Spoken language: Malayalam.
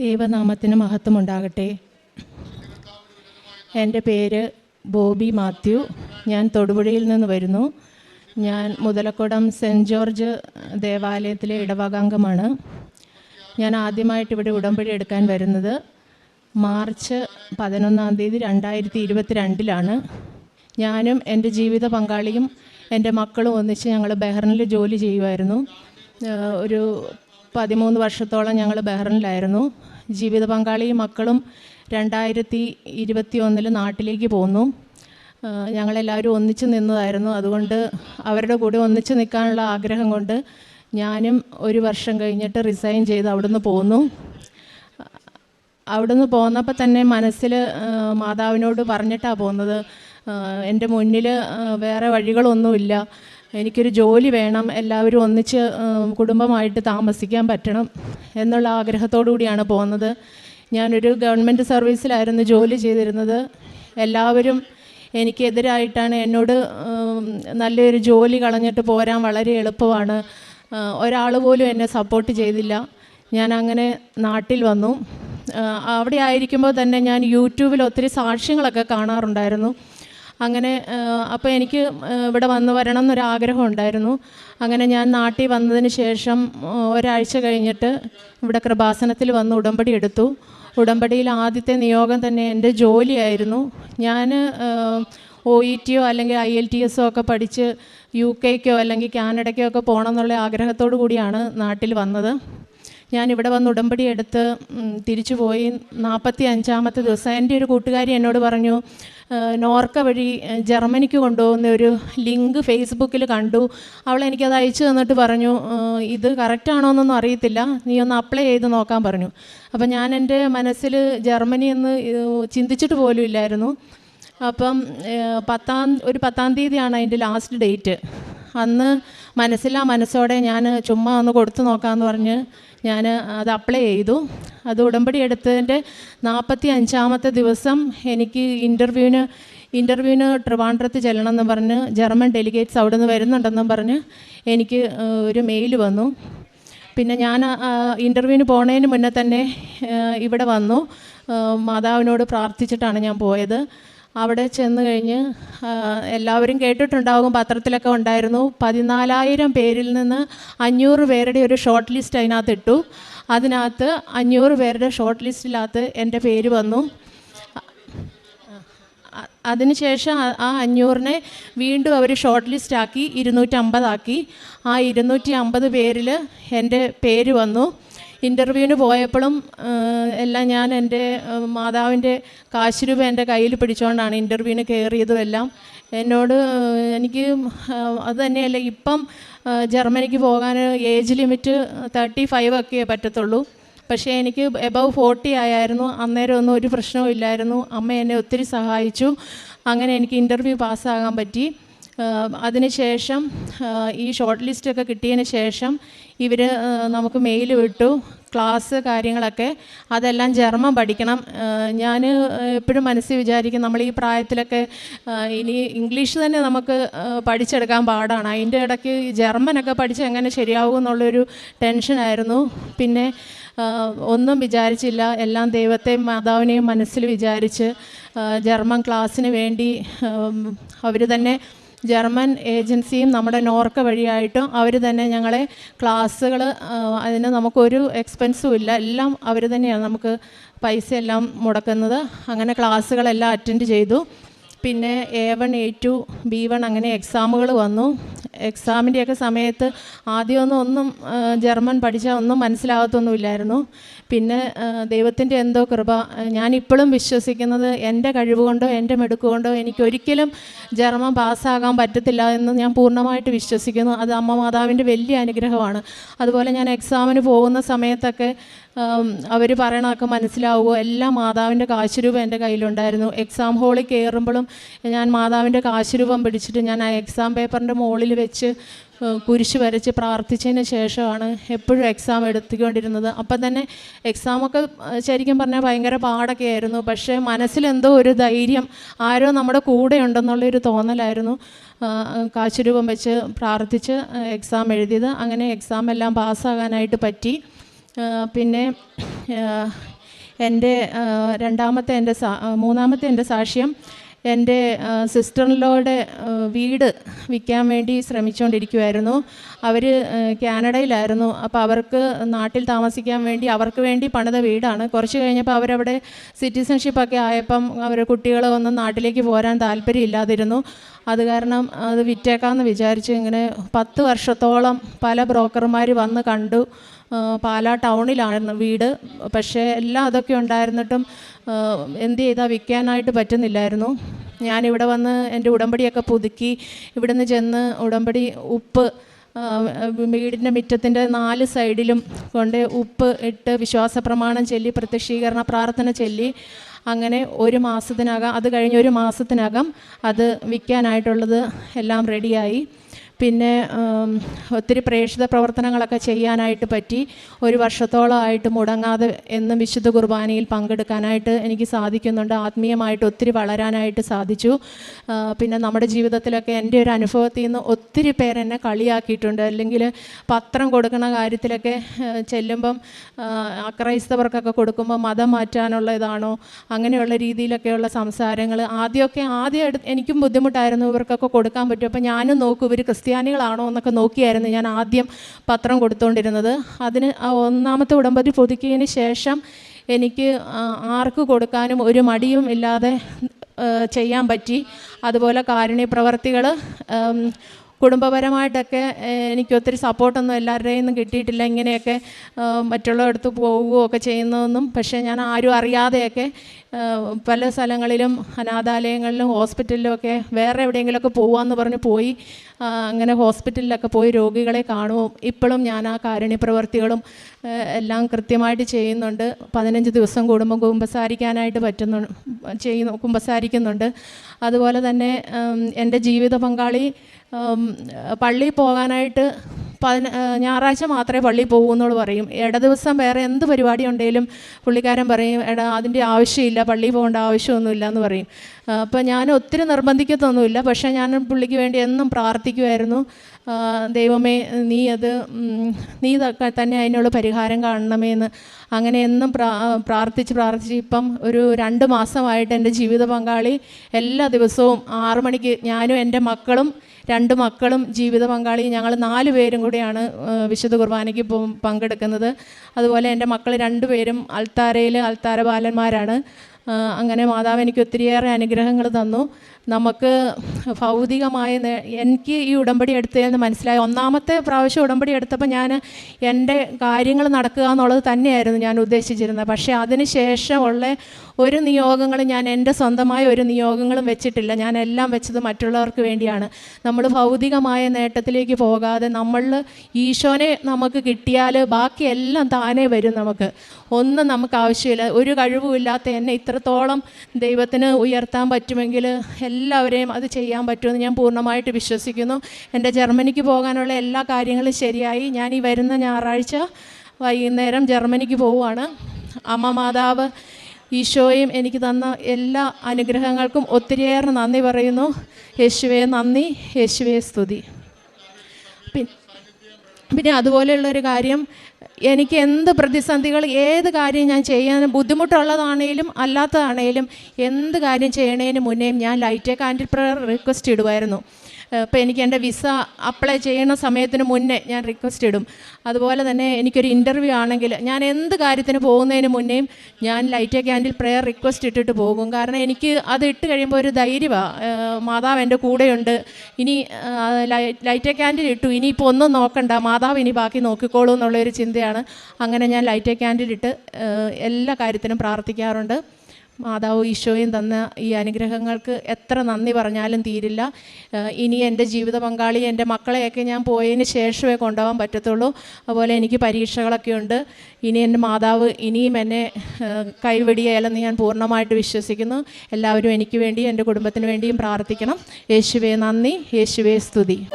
ദൈവനാമത്തിന് മഹത്വമുണ്ടാകട്ടെ. എന്റെ പേര് ബോബി മാത്യു. ഞാൻ തൊടുപുഴയിൽ നിന്ന് വരുന്നു. ഞാൻ മുതലക്കുടം സെന്റ് ജോർജ് ദേവാലയത്തിലെ ഇടവകാംഗമാണ്. ഞാൻ ആദ്യമായിട്ട് ഇവിടെ ഉടമ്പടി എടുക്കാൻ വരുന്നത് മാർച്ച് പതിനൊന്നാം തീയതി രണ്ടായിരത്തി ഇരുപത്തിരണ്ടിലാണ് ഞാനും എന്റെ ജീവിത പങ്കാളിയും എന്റെ മക്കളും ഒന്നിച്ച് ഞങ്ങൾ ബെഹ്റിനിൽ ജോലി ചെയ്യുമായിരുന്നു ഒരു പതിമൂന്ന് വർഷത്തോളം ഞങ്ങൾ ബഹ്റിനിലായിരുന്നു. ജീവിത പങ്കാളിയും മക്കളും രണ്ടായിരത്തി ഇരുപത്തി ഒന്നിൽ നാട്ടിലേക്ക് പോന്നു. ഞങ്ങളെല്ലാവരും ഒന്നിച്ച് നിന്നതായിരുന്നു. അതുകൊണ്ട് അവരുടെ കൂടെ ഒന്നിച്ച് നിൽക്കാനുള്ള ആഗ്രഹം കൊണ്ട് ഞാനും ഒരു വർഷം കഴിഞ്ഞിട്ട് റിസൈൻ ചെയ്ത് അവിടുന്ന് പോന്നു. അവിടുന്ന് പോന്നപ്പോൾ തന്നെ മനസ്സിൽ മാതാവിനോട് പറഞ്ഞിട്ടാണ് പോകുന്നത് എന്റെ മുന്നിൽ വേറെ വഴികളൊന്നുമില്ല. എനിക്കൊരു ജോലി വേണം എല്ലാവരും ഒന്നിച്ച് കുടുംബമായിട്ട് താമസിക്കാൻ പറ്റണം എന്നുള്ള ആഗ്രഹത്തോടു കൂടിയാണ് പോകുന്നത്. ഞാനൊരു ഗവൺമെന്റ് സർവീസിലായിരുന്നു ജോലി ചെയ്തിരുന്നത്. എല്ലാവരും എനിക്കെതിരായിട്ടാണ് എന്നോട് നല്ലൊരു ജോലി കളഞ്ഞിട്ട് പോരാൻ വളരെ എളുപ്പമാണ്. ഒരാൾ പോലും എന്നെ സപ്പോർട്ട് ചെയ്തില്ല. ഞാൻ അങ്ങനെ നാട്ടിൽ വന്നു. അവിടെ ആയിരിക്കുമ്പോൾ തന്നെ ഞാൻ യൂട്യൂബിൽ ഒത്തിരി സാക്ഷ്യങ്ങളൊക്കെ കാണാറുണ്ടായിരുന്നു. അങ്ങനെ അപ്പോൾ എനിക്ക് ഇവിടെ വന്ന് വരണം എന്നൊരു ആഗ്രഹം ഉണ്ടായിരുന്നു. അങ്ങനെ ഞാൻ നാട്ടിൽ വന്നതിന് ശേഷം ഒരാഴ്ച കഴിഞ്ഞിട്ട് ഇവിടെ കൃപാസനത്തിൽ വന്ന് ഉടമ്പടി എടുത്തു. ഉടമ്പടിയിൽ ആദ്യത്തെ നിയോഗം തന്നെ എന്റെ ജോലിയായിരുന്നു. ഞാൻ ഒ ഇ ടിയോ അല്ലെങ്കിൽ ഐ എൽ ടി എസോ ഒക്കെ പഠിച്ച് യു കെക്കോ അല്ലെങ്കിൽ കാനഡയ്ക്കോ ഒക്കെ പോകണം എന്നുള്ള ആഗ്രഹത്തോടു കൂടിയാണ് നാട്ടിൽ വന്നത്. ഞാൻ ഇവിടെ വന്ന് ഉടമ്പടി എടുത്ത് തിരിച്ചു പോയി നാൽപ്പത്തി അഞ്ചാമത്തെ ദിവസം എന്റെ ഒരു കൂട്ടുകാരി എന്നോട് പറഞ്ഞു "ആ, നോർക്ക വഴി ജർമ്മനിക്ക് കൊണ്ടുപോകുന്ന ഒരു ലിങ്ക് ഫേസ്ബുക്കിൽ കണ്ടു. അവൾ എനിക്കത് അയച്ചു തന്നിട്ട് പറഞ്ഞു "ആ, ഇത് കറക്റ്റാണോ എന്നൊന്നും അറിയത്തില്ല. നീ ഒന്ന് അപ്ലൈ ചെയ്ത് നോക്കാൻ പറഞ്ഞു. അപ്പം ഞാൻ എന്റെ മനസ്സിൽ ജർമ്മനി എന്ന് ചിന്തിച്ചിട്ട് പോലും ഇല്ലായിരുന്നു. അപ്പം പത്താം ഒരു പത്താം തീയതിയാണ് അതിന്റെ ലാസ്റ്റ് ഡേറ്റ് അന്ന് മനസ്സിലാ മനസ്സോടെ ഞാൻ ചുമ്മാ ഒന്ന് കൊടുത്തു നോക്കാമെന്ന് പറഞ്ഞ് ഞാൻ അത് അപ്ലൈ ചെയ്തു. അത് ഉടമ്പടി എടുത്തതിന്റെ നാൽപ്പത്തി അഞ്ചാമത്തെ ദിവസം എനിക്ക് ഇന്റർവ്യൂവിന് ഇന്റർവ്യൂവിന് ട്രിവാൻഡ്രത്ത് എന്ന് പറഞ്ഞ് ജർമ്മൻ ഡെലിഗേറ്റ്സ് അവിടെ നിന്ന് വരുന്നുണ്ടെന്നും പറഞ്ഞ് എനിക്ക് ഒരു മെയിൽ വന്നു. പിന്നെ ഞാൻ ഇന്റർവ്യൂവിന് പോണതിന് മുന്നേ തന്നെ ഇവിടെ വന്നു. മാതാവിനോട് പ്രാർത്ഥിച്ചിട്ടാണ് ഞാൻ പോയത്. അവിടെ ചെന്ന് കഴിഞ്ഞ് എല്ലാവരും കേട്ടിട്ടുണ്ടാകും പത്രത്തിലൊക്കെ ഉണ്ടായിരുന്നു. പതിനാലായിരം പേരിൽ നിന്ന് അഞ്ഞൂറ് പേരുടെ ഒരു ഷോർട്ട് ലിസ്റ്റ് അതിനകത്ത് ഇട്ടു. അതിനകത്ത് അഞ്ഞൂറ് പേരുടെ ഷോർട്ട് ലിസ്റ്റിനകത്ത് എന്റെ പേര് വന്നു. അതിനുശേഷം ആ- അഞ്ഞൂറിനെ വീണ്ടും അവർ ഷോർട്ട് ലിസ്റ്റ് ആക്കി ഇരുന്നൂറ്റമ്പതാക്കി. ആ ഇരുന്നൂറ്റി അമ്പത് പേരിൽ എന്റെ പേര് വന്നു. ഇന്റർവ്യൂവിന് പോയപ്പോഴും എല്ലാം ഞാൻ എന്റെ മാതാവിന്റെ കാശ് രൂപ എന്റെ കയ്യിൽ പിടിച്ചുകൊണ്ടാണ് ഇന്റർവ്യൂവിന് കയറിയതും എല്ലാം എന്നോട് എനിക്ക് അത് തന്നെയല്ല ഇപ്പം ജർമ്മനിക്ക് പോകാൻ ഏജ് ലിമിറ്റ് തേർട്ടി ഫൈവ് ഒക്കെ പറ്റത്തുള്ളൂ. പക്ഷേ എനിക്ക് എബവ് ഫോർട്ടി ആയായിരുന്നു അന്നേരം ഒന്നും ഒരു പ്രശ്നവും ഇല്ലായിരുന്നു. അമ്മ എന്നെ ഒത്തിരി സഹായിച്ചു. അങ്ങനെ എനിക്ക് ഇന്റർവ്യൂ പാസ്സാകാൻ പറ്റി. അതിനുശേഷം ഈ ഷോർട്ട് ലിസ്റ്റൊക്കെ കിട്ടിയതിന് ശേഷം ഇവർ നമുക്ക് മെയിൽ വിട്ടു. ക്ലാസ് കാര്യങ്ങളൊക്കെ അതെല്ലാം ജർമ്മൻ പഠിക്കണം. ഞാൻ എപ്പോഴും മനസ്സിൽ വിചാരിക്കും നമ്മൾ ഈ പ്രായത്തിലൊക്കെ ഇനി ഇംഗ്ലീഷ് തന്നെ നമുക്ക് പഠിച്ചെടുക്കാൻ പാടാണ്. അതിന്റെ ഇടയ്ക്ക് ജർമ്മനൊക്കെ പഠിച്ച് എങ്ങനെ ശരിയാവും എന്നുള്ളൊരു ടെൻഷനായിരുന്നു പിന്നെ ഒന്നും വിചാരിച്ചില്ല. എല്ലാം ദൈവത്തെയും മാതാവിനെയും മനസ്സിൽ വിചാരിച്ച് ജർമ്മൻ ക്ലാസ്സിന് വേണ്ടി അവർ തന്നെ ജർമ്മൻ ഏജൻസിയും നമ്മുടെ നോർക്ക വഴിയായിട്ടും അവർ തന്നെ ഞങ്ങളെ ക്ലാസ്സുകൾ അതിന് നമുക്കൊരു എക്സ്പെൻസും ഇല്ല. എല്ലാം അവർ തന്നെയാണ് നമുക്ക് പൈസയെല്ലാം മുടക്കുന്നത്. അങ്ങനെ ക്ലാസ്സുകളെല്ലാം അറ്റൻഡ് ചെയ്തു. പിന്നെ A one A two B one അങ്ങനെ എക്സാമുകൾ വന്നു. എക്സാമിന്റെയൊക്കെ സമയത്ത് ആദ്യമൊന്നും ഒന്നും ജർമ്മൻ പഠിച്ചാൽ ഒന്നും മനസ്സിലാകത്തൊന്നുമില്ലായിരുന്നു. പിന്നെ ദൈവത്തിന്റെ എന്തോ കൃപ. ഞാനിപ്പോഴും വിശ്വസിക്കുന്നത് എന്റെ കഴിവ് കൊണ്ടോ എന്റെ മെടുക്കുകൊണ്ടോ എനിക്കൊരിക്കലും ജർമ്മൻ പാസ്സാകാൻ പറ്റത്തില്ല എന്ന് ഞാൻ പൂർണമായിട്ട് വിശ്വസിക്കുന്നു. അത് അമ്മ മാതാവിന്റെ വലിയ അനുഗ്രഹമാണ്. അതുപോലെ ഞാൻ എക്സാമിന് പോകുന്ന സമയത്തൊക്കെ അവർ പറയണതൊക്കെ മനസ്സിലാവുമോ എല്ലാം മാതാവിന്റെ കാശുരൂപം എന്റെ കയ്യിലുണ്ടായിരുന്നു. എക്സാം ഹോളിൽ കയറുമ്പോഴും ഞാൻ മാതാവിന്റെ കാശുരൂപം പിടിച്ചിട്ട് ഞാൻ ആ എക്സാം പേപ്പറിന്റെ മുകളിൽ വെച്ച് കുരിശ് വരച്ച് പ്രാർത്ഥിച്ചതിന് ശേഷമാണ് എപ്പോഴും എക്സാം എടുത്തുകൊണ്ടിരുന്നത്. അപ്പം തന്നെ എക്സാമൊക്കെ ശരിക്കും പറഞ്ഞാൽ ഭയങ്കര പാടൊക്കെ ആയിരുന്നു. പക്ഷേ മനസ്സിലെന്തോ ഒരു ധൈര്യം ആരോ നമ്മുടെ കൂടെ ഉണ്ടെന്നുള്ളൊരു തോന്നലായിരുന്നു. കാശുരൂപം വെച്ച് പ്രാർത്ഥിച്ച് എക്സാം എഴുതിയത്. അങ്ങനെ എക്സാം എല്ലാം പാസ്സാകാനായിട്ട് പറ്റി. പിന്നെ എന്റെ രണ്ടാമത്തെ എന്റെ മൂന്നാമത്തെ എന്റെ സാക്ഷ്യം എന്റെ സിസ്റ്ററിലോടെ വീട് വിൽക്കാൻ വേണ്ടി ശ്രമിച്ചുകൊണ്ടിരിക്കുമായിരുന്നു അവർ കാനഡയിലായിരുന്നു. അപ്പോൾ അവർക്ക് നാട്ടിൽ താമസിക്കാൻ വേണ്ടി അവർക്ക് വേണ്ടി പണിത വീടാണ്. കുറച്ച് കഴിഞ്ഞപ്പോൾ അവരവിടെ സിറ്റിസൺഷിപ്പൊക്കെ ആയപ്പം അവർ കുട്ടികളെ ഒന്നും നാട്ടിലേക്ക് പോരാൻ താല്പര്യമില്ലാതിരുന്നു അത് കാരണം അത് വിറ്റേക്കാമെന്ന് വിചാരിച്ച് ഇങ്ങനെ പത്ത് വർഷത്തോളം പല ബ്രോക്കർമാർ വന്ന് കണ്ടു. പാലാ ടൗണിലാണ് വീട്. പക്ഷേ എല്ലാം അതൊക്കെ ഉണ്ടായിരുന്നിട്ടും എന്ത് ചെയ്താൽ വിൽക്കാനായിട്ട് പറ്റുന്നില്ലായിരുന്നു. ഞാനിവിടെ വന്ന് എന്റെ ഉടമ്പടിയൊക്കെ പുതുക്കി ഇവിടുന്ന് ചെന്ന് ഉടമ്പടി ഉപ്പ് വീടിന്റെ മുറ്റത്തിന്റെ നാല് സൈഡിലും കൊണ്ട് ഉപ്പ് ഇട്ട് വിശ്വാസ പ്രമാണം ചൊല്ലി പ്രത്യക്ഷീകരണ പ്രാർത്ഥന ചൊല്ലി അങ്ങനെ ഒരു മാസത്തിനകം അത് കഴിഞ്ഞ ഒരു മാസത്തിനകം അത് വിൽക്കാനായിട്ടുള്ളത് എല്ലാം റെഡിയായി. പിന്നെ ഒത്തിരി പ്രേക്ഷിത പ്രവർത്തനങ്ങളൊക്കെ ചെയ്യാനായിട്ട് പറ്റി. ഒരു വർഷത്തോളമായിട്ട് മുടങ്ങാതെ എന്നും വിശുദ്ധ കുർബാനയിൽ പങ്കെടുക്കാനായിട്ട് എനിക്ക് സാധിക്കുന്നുണ്ട്. ആത്മീയമായിട്ട് ഒത്തിരി വളരാനായിട്ട് സാധിച്ചു. പിന്നെ നമ്മുടെ ജീവിതത്തിലൊക്കെ എന്റെ ഒരു അനുഭവത്തിൽ നിന്ന് ഒത്തിരി പേരെന്നെ കളിയാക്കിയിട്ടുണ്ട്. അല്ലെങ്കിൽ പത്രം കൊടുക്കുന്ന കാര്യത്തിലൊക്കെ ചെല്ലുമ്പം അക്രൈസ്തവർക്കൊക്കെ കൊടുക്കുമ്പോൾ മതം മാറ്റാനുള്ള ഇതാണോ അങ്ങനെയുള്ള രീതിയിലൊക്കെയുള്ള സംസാരങ്ങൾ ആദ്യമൊക്കെ ആദ്യം എനിക്കും ബുദ്ധിമുട്ടായിരുന്നു. ഇവർക്കൊക്കെ കൊടുക്കാൻ പറ്റും. അപ്പോൾ ഞാനും നോക്കും ഇവർ ക്രിസ്ത്യാനികളാണോ എന്നൊക്കെ നോക്കിയായിരുന്നു ഞാൻ ആദ്യം പത്രം കൊടുത്തുകൊണ്ടിരുന്നത് അതിന് ഒന്നാമത്തെ ഉടമ്പടി പുതുക്കിയതിന് ശേഷം എനിക്ക് ആർക്ക് കൊടുക്കാനും ഒരു മടിയും ഇല്ലാതെ ചെയ്യാൻ പറ്റി. അതുപോലെ കാരുണ്യ പ്രവർത്തികൾ കുടുംബപരമായിട്ടൊക്കെ എനിക്ക് ഒത്തിരി സപ്പോർട്ടൊന്നും എല്ലാവരുടെയും ഒന്നും കിട്ടിയിട്ടില്ല. ഇങ്ങനെയൊക്കെ മറ്റുള്ളവരടുത്ത് പോവുകയോ ഒക്കെ ചെയ്യുന്നതൊന്നും പക്ഷേ ഞാൻ ആരും അറിയാതെയൊക്കെ പല സ്ഥലങ്ങളിലും അനാഥാലയങ്ങളിലും ഹോസ്പിറ്റലിലും ഒക്കെ വേറെ എവിടെയെങ്കിലുമൊക്കെ പോവാമെന്ന് പറഞ്ഞ് പോയി അങ്ങനെ ഹോസ്പിറ്റലിലൊക്കെ പോയി രോഗികളെ കാണുകയും ഇപ്പോഴും ഞാൻ ആ കാരുണ്യ പ്രവർത്തികളും എല്ലാം കൃത്യമായിട്ട് ചെയ്യുന്നുണ്ട്. പതിനഞ്ച് ദിവസം കൂടുമ്പോൾ കുമ്പസാരിക്കാനായിട്ട് പറ്റുന്നു ചെയ്യുന്നു കുമ്പസാരിക്കുന്നുണ്ട്. അതുപോലെ തന്നെ എന്റെ ജീവിത പങ്കാളി പള്ളിയിൽ പോകാനായിട്ട് പതിന ഞായറാഴ്ച മാത്രമേ പള്ളിയിൽ പോകൂ എന്നുള്ളു പറയും. ഇട ദിവസം വേറെ എന്ത് പരിപാടി ഉണ്ടെങ്കിലും പുള്ളിക്കാരൻ പറയും എടാ അതിന്റെ ആവശ്യമില്ല പള്ളിയിൽ പോകേണ്ട ആവശ്യമൊന്നുമില്ല എന്ന് പറയും. അപ്പോൾ ഞാൻ ഒത്തിരി നിർബന്ധിക്കത്തൊന്നുമില്ല. പക്ഷേ ഞാൻ പുള്ളിക്ക് വേണ്ടി എന്നും പ്രാർത്ഥിക്കുമായിരുന്നു ദൈവമേ നീ അത് നീ തന്നെ അതിനുള്ള പരിഹാരം കാണണമേ എന്ന്. അങ്ങനെ എന്നും പ്രാ പ്രാർത്ഥിച്ച് പ്രാർത്ഥിച്ച് ഇപ്പം ഒരു രണ്ട് മാസമായിട്ട് എന്റെ ജീവിത പങ്കാളി എല്ലാ ദിവസവും ആറു മണിക്ക് ഞാനും എന്റെ മക്കളും രണ്ട് മക്കളും ജീവിത പങ്കാളിയും. ഞങ്ങൾ നാല് പേരും കൂടിയാണ് വിശുദ്ധ കുർബാനയ്ക്ക് പങ്കെടുക്കുന്നത്. അതുപോലെ എന്റെ മക്കൾ രണ്ടുപേരും അൽത്താരയിൽ അൽത്താര ബാലന്മാരാണ്. അങ്ങനെ മാതാവ് എനിക്ക് ഒത്തിരിയേറെ അനുഗ്രഹങ്ങൾ തന്നു. നമുക്ക് ഭൗതികമായ എനിക്ക് ഈ ഉടമ്പടി എടുത്തതെന്ന് മനസ്സിലായി. ഒന്നാമത്തെ പ്രാവശ്യം ഉടമ്പടി എടുത്തപ്പോൾ ഞാൻ എന്റെ കാര്യങ്ങൾ നടക്കുക എന്നുള്ളത് തന്നെയായിരുന്നു ഞാൻ ഉദ്ദേശിച്ചിരുന്നത്. പക്ഷേ അതിന് ശേഷമുള്ള ഒരു നിയോഗങ്ങളും ഞാൻ എന്റെ സ്വന്തമായ ഒരു നിയോഗങ്ങളും വെച്ചിട്ടില്ല. ഞാൻ എല്ലാം വെച്ചത് മറ്റുള്ളവർക്ക് വേണ്ടിയാണ്. നമ്മൾ ഭൗതികമായ നേട്ടത്തിലേക്ക് പോകാതെ നമ്മൾ ഈശോനെ നമുക്ക് കിട്ടിയാൽ ബാക്കിയെല്ലാം താനേ വരും നമുക്ക്. ഒന്നും നമുക്ക് ആവശ്യമില്ല. ഒരു കഴിവുമില്ലാത്ത എന്നെ ഇത്രത്തോളം ദൈവത്തിന് ഉയർത്താൻ പറ്റുമെങ്കിൽ എല്ലാവരെയും അത് ചെയ്യാൻ പറ്റുമെന്ന് ഞാൻ പൂർണമായിട്ട് വിശ്വസിക്കുന്നു. എന്റെ ജർമ്മനിക്ക് പോകാനുള്ള എല്ലാ കാര്യങ്ങളും ശരിയായി. ഞാൻ ഈ വരുന്ന ഞായറാഴ്ച വൈകുന്നേരം ജർമ്മനിക്ക് പോവുകയാണ്. അമ്മ മാതാവ് ഈശോയും എനിക്ക് തന്ന എല്ലാ അനുഗ്രഹങ്ങൾക്കും ഒത്തിരിയേറെ നന്ദി പറയുന്നു. യേശുവേ നന്ദി. യേശുവേ സ്തുതി. പിന്നെ അതുപോലെയുള്ളൊരു കാര്യം എനിക്ക് എന്ത് പ്രതിസന്ധികൾ ഏത് കാര്യം ഞാൻ ചെയ്യാൻ ബുദ്ധിമുട്ടുള്ളതാണേലും അല്ലാത്തതാണേലും എന്ത് കാര്യം ചെയ്യണതിന് മുന്നേയും ഞാൻ ലൈറ്റ് കാൻഡിൽ പ്രയർ റിക്വസ്റ്റ് ഇടുമായിരുന്നു ഇപ്പോൾ എനിക്ക് എന്റെ വിസ അപ്ലൈ ചെയ്യുന്ന സമയത്തിന് മുന്നേ ഞാൻ റിക്വസ്റ്റ് ഇടും. അതുപോലെ തന്നെ എനിക്കൊരു ഇന്റർവ്യൂ ആണെങ്കിൽ ഞാൻ എന്ത് കാര്യത്തിന് പോകുന്നതിന് മുന്നേയും ഞാൻ ലൈറ്റ് ക്യാൻഡിൽ പ്രെയർ റിക്വസ്റ്റ് ഇട്ടിട്ട് പോകും. കാരണം എനിക്ക് അത് ഇട്ട് കഴിയുമ്പോൾ ഒരു ധൈര്യമാണ് മാതാവ് എന്റെ കൂടെയുണ്ട്. ഇനി ലൈറ്റ് ക്യാൻഡിൽ ഇട്ടു. ഇനിയിപ്പോൾ ഒന്നും നോക്കണ്ട. മാതാവ് ഇനി ബാക്കി നോക്കിക്കോളൂ എന്നുള്ളൊരു ചിന്തയാണ്. അങ്ങനെ ഞാൻ ലൈറ്റ് ക്യാൻഡിൽ ഇട്ട് എല്ലാ കാര്യത്തിനും പ്രാർത്ഥിക്കാറുണ്ട്. മാതാവ് ഈശോയും തന്ന ഈ അനുഗ്രഹങ്ങൾക്ക് എത്ര നന്ദി പറഞ്ഞാലും തീരില്ല. ഇനി എന്റെ ജീവിത പങ്കാളി എന്റെ മക്കളെയൊക്കെ ഞാൻ പോയതിന് ശേഷമേ കൊണ്ടുപോകാൻ പറ്റത്തുള്ളൂ. അതുപോലെ എനിക്ക് പരീക്ഷകളൊക്കെ ഉണ്ട്. ഇനി എന്റെ മാതാവ് ഇനിയും എന്നെ ഏഹ് ഞാൻ പൂർണമായിട്ട് വിശ്വസിക്കുന്നു. എല്ലാവരും എനിക്ക് വേണ്ടി എന്റെ കുടുംബത്തിന് വേണ്ടിയും പ്രാർത്ഥിക്കണം. യേശുവേ നന്ദി യേശുവേ സ്തുതി.